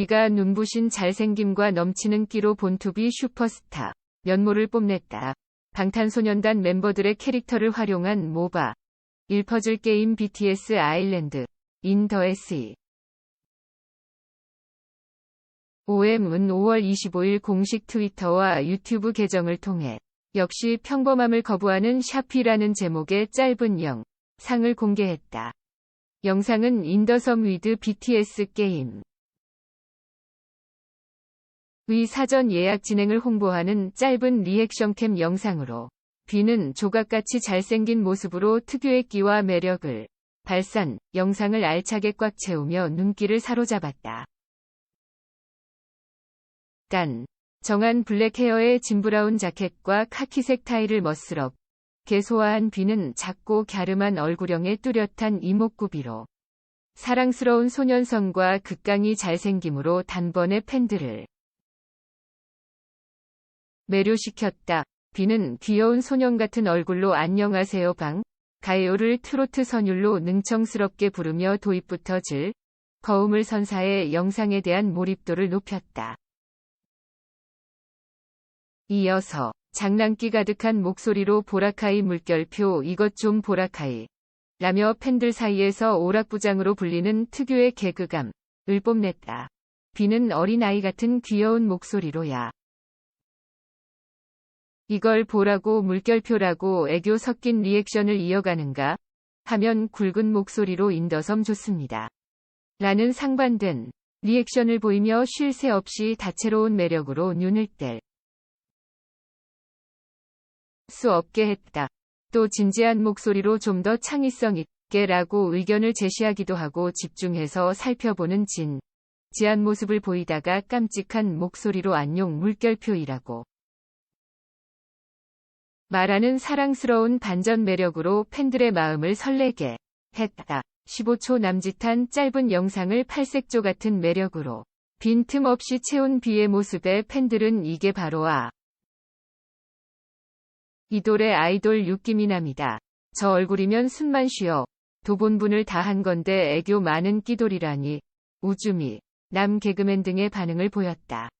비가 눈부신 잘생김과 넘치는 끼로 본투비 슈퍼스타 면모를 뽐냈다. 방탄소년단 멤버들의 캐릭터를 활용한 모바 1퍼즐 게임 BTS 아일랜드 인더 SE OM은 5월 25일 공식 트위터와 유튜브 계정을 통해 역시 평범함을 거부하는 샤피라는 제목의 짧은 영 상을 공개했다. 영상은 인더섬 위드 BTS 게임 의 사전 예약 진행을 홍보하는 짧은 리액션캠 영상으로 비는 조각같이 잘생긴 모습으로 특유의 끼와 매력을 발산, 영상을 알차게 꽉 채우며 눈길을 사로잡았다. 단, 정한 블랙 헤어의 진브라운 자켓과 카키색 타이를 멋스럽, 개소화한 비는 작고 갸름한 얼굴형의 뚜렷한 이목구비로 사랑스러운 소년성과 극강이 잘생김으로 단번에 팬들을 매료시켰다. 비는 귀여운 소년 같은 얼굴로 안녕하세요 방, 가요를 트로트 선율로 능청스럽게 부르며 도입부터 질, 거움을 선사해 영상에 대한 몰입도를 높였다. 이어서 장난기 가득한 목소리로 보라카이 물결표 이것 좀 보라카이 라며 팬들 사이에서 오락부장으로 불리는 특유의 개그감을 뽐냈다. 비는 어린아이 같은 귀여운 목소리로 야. 이걸 보라고 물결표라고 애교 섞인 리액션을 이어가는가 하면 굵은 목소리로 인더섬 좋습니다. 라는 상반된 리액션을 보이며 쉴 새 없이 다채로운 매력으로 눈을 뗄 수 없게 했다. 또 진지한 목소리로 좀 더 창의성 있게 라고 의견을 제시하기도 하고 집중해서 살펴보는 진, 지한 모습을 보이다가 깜찍한 목소리로 안녕 물결표이라고. 말하는 사랑스러운 반전 매력으로 팬들의 마음을 설레게 했다. 15초 남짓한 짧은 영상을 팔색조 같은 매력으로 빈틈없이 채운 비의 모습에 팬들은 이게 바로 아. 이돌의 아이돌 육기미남이다. 저 얼굴이면 숨만 쉬어. 도본분을 다 한 건데 애교 많은 끼돌이라니. 우주미, 남 개그맨 등의 반응을 보였다.